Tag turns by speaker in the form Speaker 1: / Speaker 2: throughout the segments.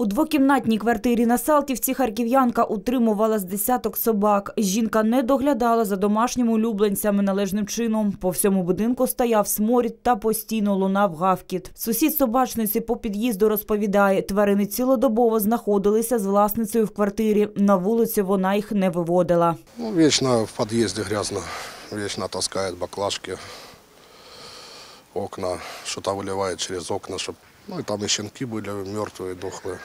Speaker 1: У двокімнатній квартирі на Салтівці харків'янка утримувала з десяток собак. Жінка не доглядала за домашніми улюбленцями належним чином. По всьому будинку стояв сморід та постійно лунав гавкіт. Сусід собачниці по під'їзду розповідає, тварини цілодобово знаходилися з власницею в квартирі. На вулицю вона їх не виводила.
Speaker 2: Ну, вечно в подъезде грязно, вечно таскает баклажки, окна, что-то выливает через окна, чтоб... Ну, и там и щенки были мертвые, дохлые.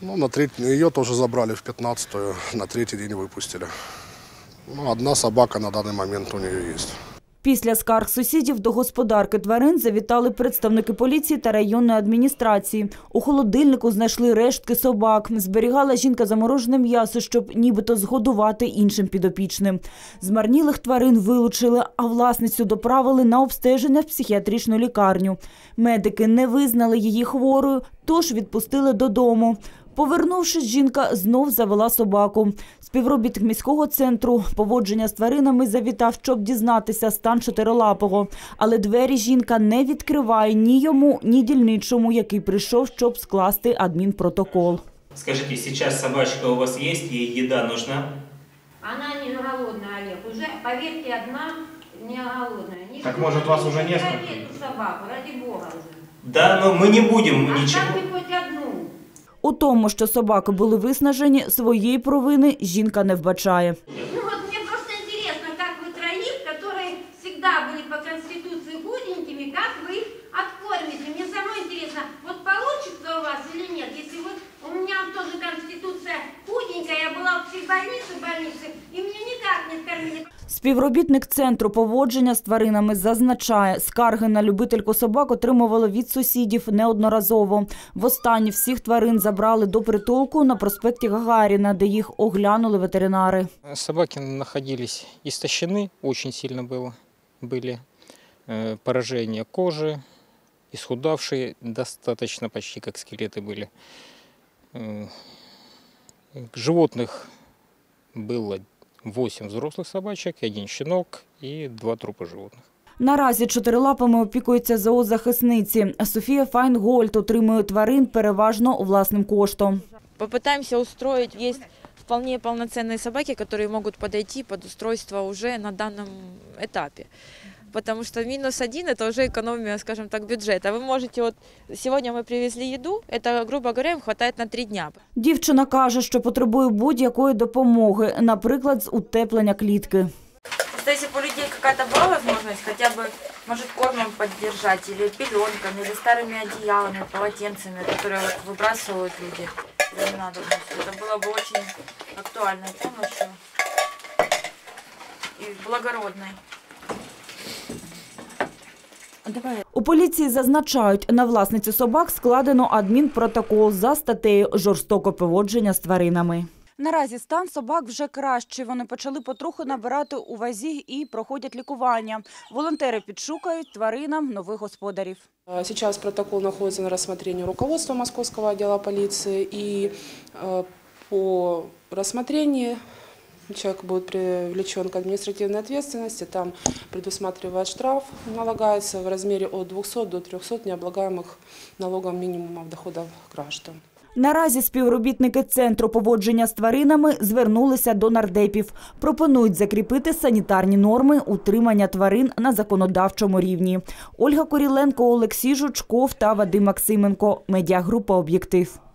Speaker 2: Ну, на треть... Ее тоже забрали в 15-ю, на третий день выпустили. Ну, одна собака на данный момент у нее есть.
Speaker 1: Після скарг сусідів до господарки тварин завітали представники поліції та районної адміністрації. У холодильнику знайшли рештки собак. Зберігала жінка заморожене м'ясо, щоб нібито згодувати іншим підопічним. Змарнілих тварин вилучили, а власницю доправили на обстеження в психіатричну лікарню. Медики не визнали її хворою, тож відпустили додому. Повернувшись, жінка знов завела собаку. Співробітник міського центру поводження з тваринами завітав, щоб дізнатися стан чотирилапого. Але двері жінка не відкриває ні йому, ні дільничому, який прийшов, щоб скласти адмінпротокол.
Speaker 3: Скажите, сейчас собачка у вас есть, ей еда нужна?
Speaker 4: Она не голодная, Олег. Уже, поверьте, одна не голодная. Не
Speaker 3: Так, может, вас уже
Speaker 4: ждите
Speaker 3: несколько?
Speaker 4: собаку, ради бога уже.
Speaker 3: Да, но мы не будем ничего.
Speaker 4: Оставьте хоть одну.
Speaker 1: У тому, що собаки були виснажені, своєї провини жінка не вбачає.
Speaker 4: Ну вот мне просто интересно, как вы троих, которые всегда были по Конституции худенькими, как вы их
Speaker 1: Співробітник центру поводження з тваринами зазначає, скарги на любительку собак отримували від сусідів неодноразово. Востаннє всіх тварин забрали до притулку на проспекті Гагаріна, де їх оглянули ветеринари.
Speaker 5: Собаки находились истощены, очень сильно было. Были э, поражения кожи, исхудавшие, достаточно почти как скелеты были. Э, Животных было 8 взрослых собачек, один щенок и два трупа животных.
Speaker 1: Наразі чотирилапами опікуються зоозахисниці. Софія Файнгольд отримує тварин переважно власним коштом.
Speaker 6: Попытаемся устроить. Есть вполне полноценные собаки, которые могут подойти под устройство уже на данном этапе. Потому что минус один – это уже экономия, скажем так, бюджета. Вы можете, вот сегодня мы привезли еду, это, грубо говоря, им хватает на три дня.
Speaker 1: Дівчина каже, що потребує будь-якої допомоги, наприклад, з утеплення клітки.
Speaker 6: Просто если бы у людей какая-то была возможность хотя бы, может, кормом поддержать, или пеленками, или старыми одеялами, полотенцами, которые вот выбрасывают люди за ненадобностью, это было бы очень актуальной помощью и благородной.
Speaker 1: У поліції зазначають, на власницю собак складено адмінпротокол за статтею жорстоке поводження з тваринами. Наразі стан собак вже кращий. Вони почали потроху набирати у вазі і проходять лікування. Волонтери підшукають тваринам нових господарів.
Speaker 7: А Сейчас протокол находится на рассмотрении руководства Московского отдела полиции, и э, по рассмотрению человек будет привлечен к административной ответственности. Там предусматривает штраф, налагается в размере от 200 до 300 необлагаемых налогом минимумов доходов граждан.
Speaker 1: Наразі співробітники центру поводження з тваринами звернулися до нардепів. Пропонують закріпити санітарні норми утримання тварин на законодавчому рівні. Ольга Коріленко, Олексій Жучков та Вадим Максименко. Медіагрупа «Об'єктив».